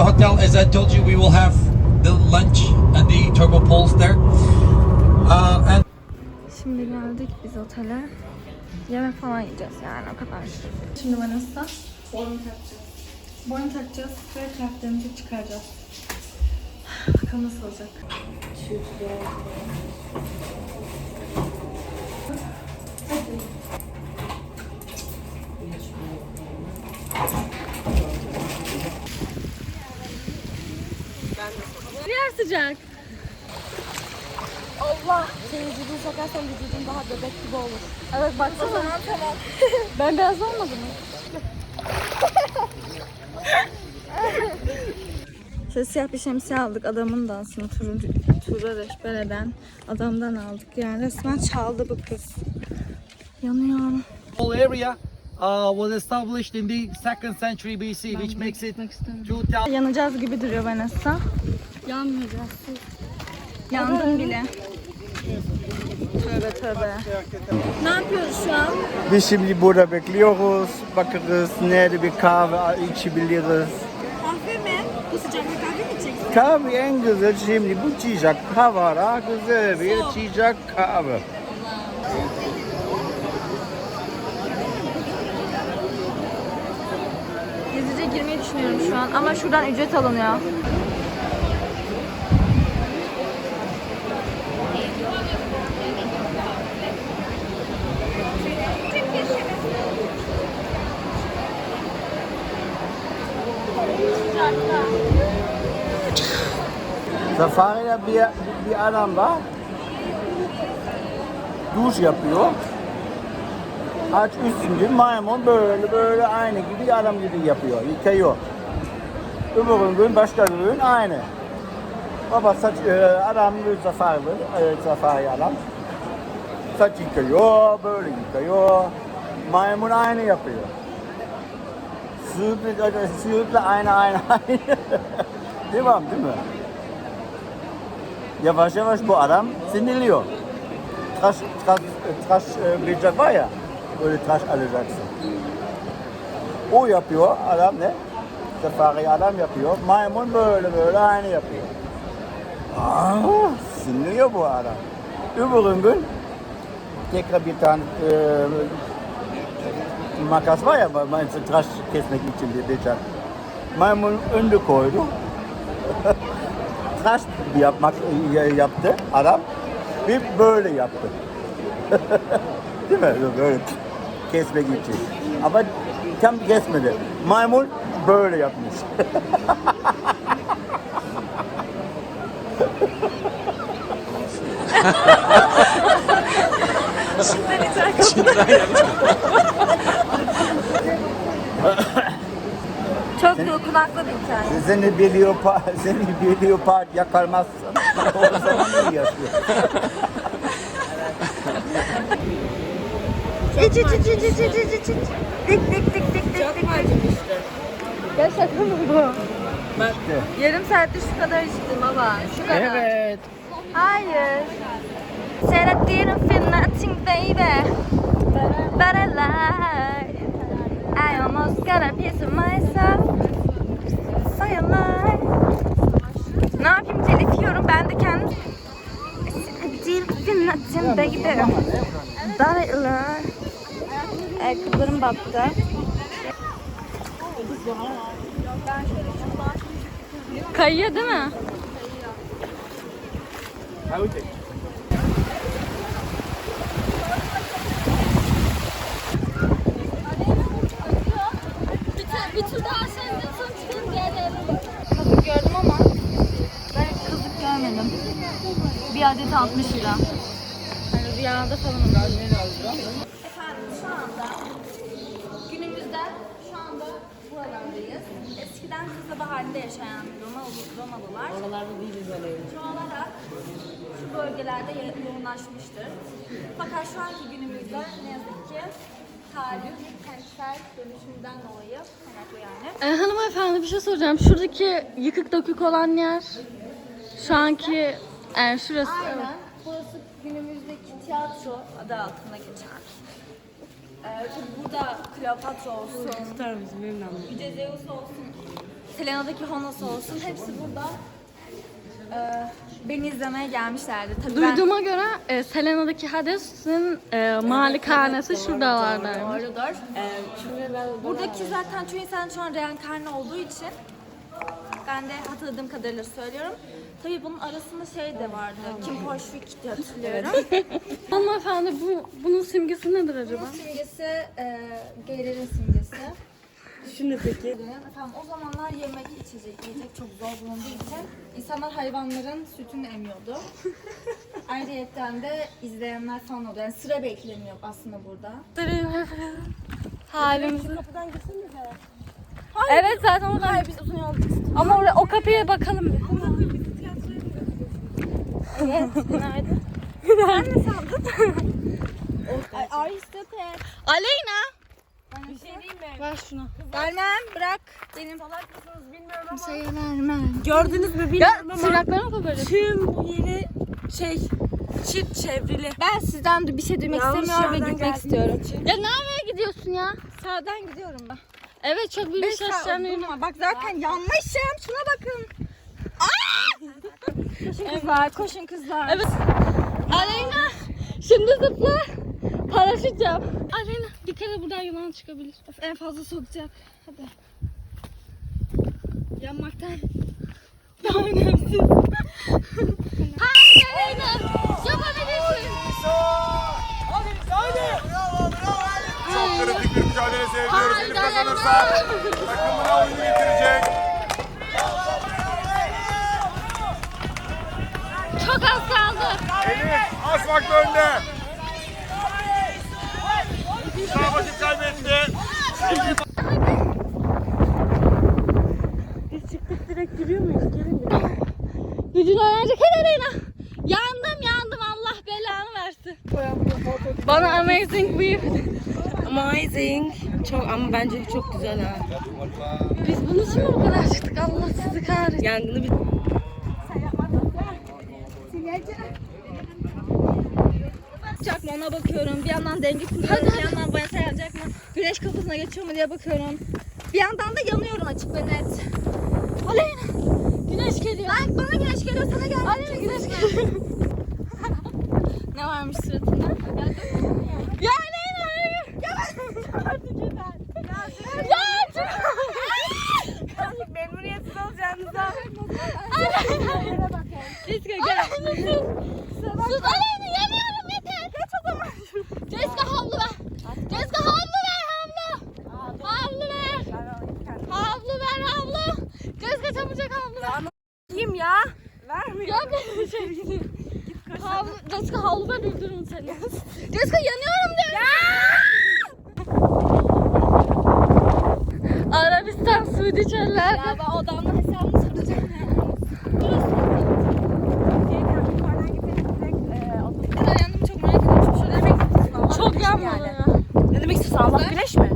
the hotel, as I told you, we will have the lunch and the turbo poles there. Uh, and Şimdi geldik biz otele. Yemek falan yiyeceğiz yani o kadar. Şimdi Vanessa boyun takacağız. Boyun takacağız ve kıyafetlerimizi çıkaracağız. Bakalım nasıl olacak. Sıcak. Allah. Senin vücudunu sokarsan vücudun daha bebek gibi olur. Evet baksana. O zaman tamam. ben beyaz olmadım mı? Şöyle siyah bir şemsiye aldık adamın da aslında turuncu, tura rehber eden adamdan aldık. Yani resmen çaldı bu kız. Yanıyorum. whole area uh, was established in the second century BC, which makes it 2000. Yanacağız gibi duruyor Vanessa. Yanmayacağız. Yandın bile. Tövbe tövbe. Ne yapıyoruz şu an? Biz şimdi burada bekliyoruz. Bakarız nerede bir kahve içebiliriz. Kahve mi? Bu sıcakta kahve mi içeceksin? Kahve en güzel şimdi bu sıcak havada güzel bir sıcak kahve. Gizlice girmeyi düşünüyorum şu an ama şuradan ücret alınıyor. Safari'de bir, bir adam var. Duş yapıyor. Aç üstünde maymun böyle böyle aynı gibi adam gibi yapıyor. Yıkıyor. Öbür gün başka gün aynı. Baba saç e, adam safari e, safari adam. Saç yıkıyor, böyle yıkıyor. Maymun aynı yapıyor. Sürekli, sürekli aynı aynı aynı. Devam değil mi? Yavaş yavaş bu adam sinirliyor. Tıraş, tıraş, tıraş e, bir var ya, böyle tıraş alacaksın. O yapıyor, adam ne? Safari adam yapıyor, maymun böyle böyle aynı yapıyor. Aa, sinirliyor bu adam. Öbür gün tekrar bir tane e, makas var ya, tıraş kesmek için bir bıçak. Maymun önde koydu. tıraş yapmak e, yaptı adam ve böyle yaptı. Değil mi? Böyle kesmek için. Ama tam kesmedi. Maymun böyle yapmış. Çok sen, kulaklı bir hikaye. Seni bir leopar, seni bir leopar yakarmazsan o zaman ne yaşıyor? İç iç iç iç iç iç iç iç Dik dik dik dik dik dik dik. Ya şaka mı bu? Bak. İşte. Yarım saatte şu kadar içtim ama. Şu kadar. Evet. Hayır. Seyrettiğim filmler için baby. But I lie. I almost got a piece of myself. So lied. Ne yapayım telif yiyorum ben de kendim. Nothing baby. But I lied. Ayakkabılarım battı. Kayıyor değil mi? Bir tur daha aşağı sonra çıkalım gelelim. Kazık gördüm ama ben kazık görmedim. Bir adet 60 lira. Hani rüyada falan olur. Efendim şu anda günümüzde şu anda buralardayız. Eskiden kasaba halinde yaşayan Romalı, Romalılar Oralarda değiliz Şu olarak şu bölgelerde yo- yoğunlaşmıştır. Fakat şu anki günümüzde ne yazık ki tarih, kentsel dönüşümden dolayı kaynaklı yani. E, hanımefendi bir şey soracağım. Şuradaki yıkık dökük olan yer şu anki yani şurası. evet. Aynen. Burası günümüzdeki tiyatro adı altında geçer. Ee, tabii burada Kleopatra olsun, Yüce Zeus olsun, Selena'daki Honos olsun hepsi burada. Ee, beni izlemeye gelmişlerdi. Tabii ben- Duyduğuma göre e, Selena'daki Hades'in e, malikanesi şuradalardaymış. Doğrudur. Buradaki zaten çoğu insan şu an reenkarne olduğu için ben de hatırladığım kadarıyla söylüyorum. Tabii bunun arasında şey de vardı. Kim Porsvik diye hatırlıyorum. Hanımefendi bu bunun simgesi nedir acaba? Bunun simgesi e, gaylerin simgesi. Şimdi peki. Efendim o zamanlar yemek içecek, yiyecek çok zor bulunduğu için insanlar hayvanların sütünü emiyordu. Ayrıyetten de izleyenler falan oldu. Yani sıra bekleniyor aslında burada. Halimizi. Evet zaten oradan. Hayır biz uzun yol Ama oraya, o kapıya bakalım bir. Evet. Nerede? Sen ne sandın? Are you stupid? Aleyna. Bir şey diyeyim mi? Ver şunu. Vermem bırak. Benim Kimseye vermem. Gördünüz mü Ya bilmiyorum ama tırnaklarını mı böyle? tüm bu yeri şey çift çevrili. ben sizden bir şey duymak Yanlış istemiyorum ve gitmek istiyorum. Ya nereye gidiyorsun ya? Sağdan gidiyorum ben. Evet çok büyük yanıyor. Bak zaten yanmışım. Şuna bakın. Koşun kızlar, koşun kızlar. Evet. Aleyna şimdi zıpla. Paraşüt yap. Aleyna dikkat et buradan yılan çıkabilir. En fazla sokacak. Hadi. Yanmaktan. Daha önemsiz. Hayır Aleyna. Yapabilirsin. Çok kritik bir mücadele seyrediyoruz. Elif kazanırsa takımına oyunu getirecek. Çok az kaldı. Elif az vakti önde. Sağ vakit kaybetti. Biz çıktık direkt giriyor muyuz? Gelin mi? Gücünü öğrenecek hadi Aleyna. Yandım yandım Allah belanı versin. Bana amazing view. Amazing. Çok ama bence çok güzel ha. Biz bunun için mi bu kadar çıktık Allah sizi kahretsin. Yangını bir Yapacak mı ona bakıyorum. Bir yandan denge kuruyorum. Bir yandan bana sayacak mı? Güneş kafasına geçiyor mu diye bakıyorum. Bir yandan da yanıyorum açık ve net. Aleyna! Güneş geliyor. Ay bana güneş geliyor sana gel. Aleyna güneş geliyor. Ne varmış suratında? ya Aleyna hayır. Ya Ya memnuniyetsiz olacağınıza. Jessica gel. Sus Aleyna yanıyorum yeter. Geç o zaman. Jessica havlu ver. Jessica havlu ver havlu. Havlu ver. Havlu ver havlu. Jessica çabucak havlu ver. Kim ya? Vermiyor. Ya bir şey. Havlu, Jessica havlu ver öldürürüm seni. Jessica yanıyorum diyorum. Arabistan, Suudi çöller. Ya ben odamda hesabını soracağım ya. Ben yandım çok merak ediyorum. Şurada yemek istiyorsun. Çok yanmadı ya. Ne demek istiyorsun? Allah güneş mi?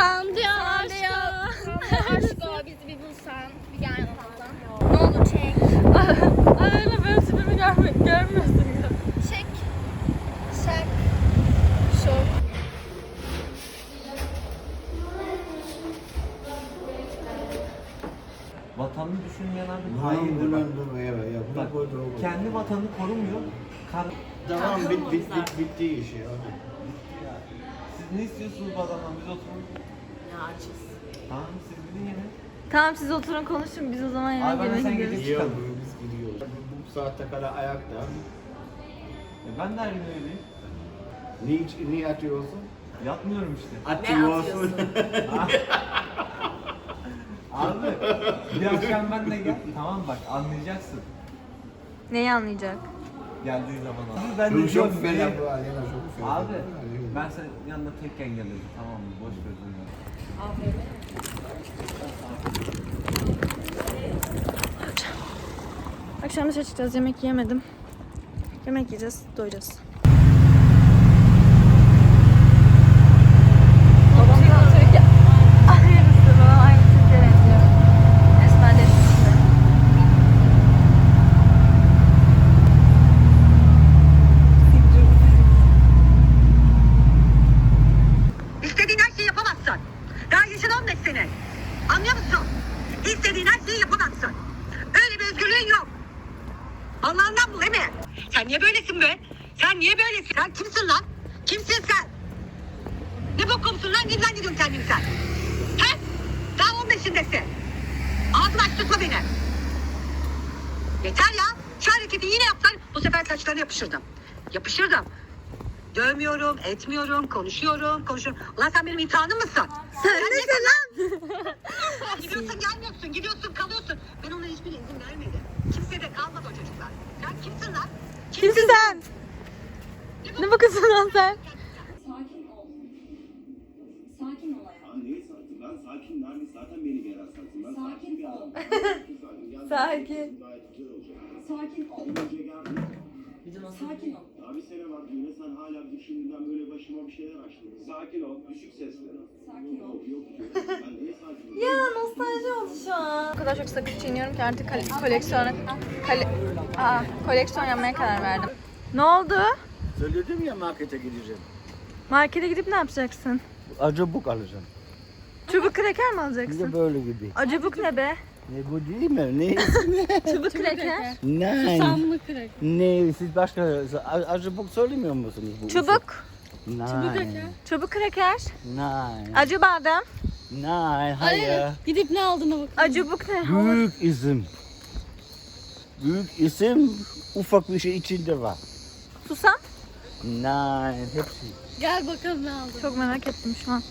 Yandı ya aşkım. Aşko bizi bir bulsan. Bir gel yanımızdan. Ne olur çek. Arayla benim tipimi görme, görmüyorsun ya. Çek. Çek. Şok. Vatanını düşünmeyen abi haindir bak. Bak kendi vatanını korumuyor. Kar... Tamam bit, bit, bit, bitti iş ya. Siz ne istiyorsunuz bu adamdan? Biz oturun. Ya açız. Tamam siz gidin yine. Tamam siz oturun konuşun biz o zaman Abi yemek ben de yemeye sen gidiyoruz. gece İyi çıkalım. gidiyoruz. Bu, bu saatte kadar ayakta. E ben de her gün öyleyim. Niye, niye atıyorsun? Yatmıyorum işte. Atıyorsun. Abi bir akşam ben de gel. Tamam bak anlayacaksın. Neyi anlayacak? Geldiği zaman abi. Ben de Çok fena niye- bu Alena çok fena. Abi ben senin yanında tekken gelirim tamam mı? Boş ver bunları. Akşam dışarı çıkacağız yemek yemedim. Yemek yiyeceğiz doyacağız. Babam da Türkiye. Aynısı babam aynı Türkiye benziyor. Esmer de üstünde. İstediğin her şeyi yapamazsın. Daha yaşın 15 sene. Anlıyor musun? Sen kimsin lan? Kimsin sen? Ne bokumsun lan? Ne zannediyorsun kendini sen? He? Daha 15'indesin. Aç tutma beni. Yeter ya. Şu hareketi yine yapsan bu sefer saçlarına yapışırdım. Yapışırdım. Dövmüyorum, etmiyorum, konuşuyorum, konuşuyorum. Ulan sen benim imtihanım mısın? Sen nesin lan? gidiyorsun gelmiyorsun, gidiyorsun kalıyorsun. Ben ona hiçbir izin vermedim. Kimse de kalmadı o çocuklar. Sen kimsin lan? Kimsin sen? Ne bakıyorsun lan sen? Neyi sakin? Ben sakin. Nermin zaten beni bir sakin. Ben sakin bir adamım. Sakin. Sakin ol. Önce geldim. Sakin ol. Daha bir sene var düğüne sen hala bir şimdiden böyle başıma bir şeyler açtın. Sakin ol. Düşük sesle. Sakin ol. Yok yok. Ben niye sakin? Ya nostalji oldu şu an. O kadar çok sakız çiğniyorum ki artık kole- koleksiyona kole, Aa, koleksiyon yapmaya karar verdim. Ne oldu? Söyledim ya markete gideceğim. Markete gidip ne yapacaksın? Acabuk alacağım. Çubuk kreker mi Bir alacaksın? de böyle gibi. Acabuk ne be? Ne bu değil mi? Ne? Çubuk kreker. Nein. Ne siz başka acabuk söylemiyor musunuz bu? Çubuk. Nein. Çubuk kreker. Nein. Acı badem. Nein. Hayır. Gidip ne aldığına bak. Acabuk ne? Büyük isim. Büyük isim ufak bir şey içinde var. Susam. Nein. Hepsi. Gel bakalım ne aldın. Çok merak ettim şu an.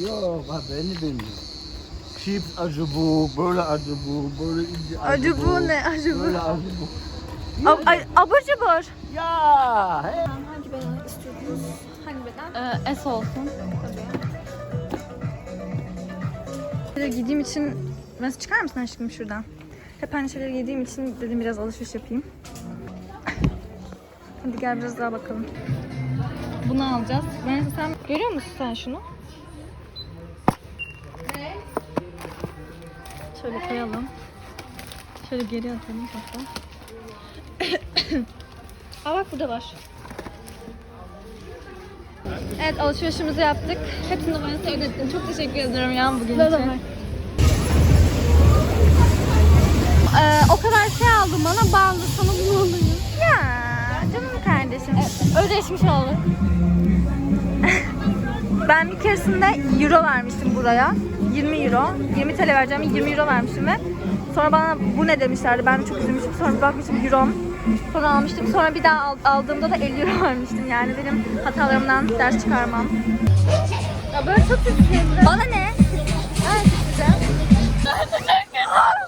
Yok ha beni bilmiyorum. Chips acı bu, böyle acı bu, böyle ince acı, Acı bu ne? Acı bu. Böyle acı bu. Ab ay, abur cubur. Ya. Hey. Hangi beden istiyordunuz? Hangi beden? Ee, S olsun. Şeyleri giydiğim için nasıl çıkar mısın aşkım şuradan? Hep aynı şeyleri giydiğim için dedim biraz alışveriş yapayım. Hadi gel biraz daha bakalım. Bunu alacağız. Ben sen görüyor musun sen şunu? Şöyle koyalım. Şöyle geri atalım hatta. Aa bak burada var. Evet alışverişimizi yaptık. Hepsini sen ödettin. Çok teşekkür ederim ya bugün için. Ee, o kadar şey aldım bana bağlı sana bunu alayım. Ya canım kardeşim. Ödeşmiş olduk. Ben bir keresinde euro vermiştim buraya. 20 euro. 20 TL vereceğim. 20 euro vermişim ve sonra bana bu ne demişlerdi. Ben çok üzülmüştüm. Sonra bir bakmıştım eurom. Sonra almıştım. Sonra bir daha aldığımda da 50 euro vermiştim. Yani benim hatalarımdan ders çıkarmam. Ya böyle çok üzüldüm. Bana ne? Ben çok güzel.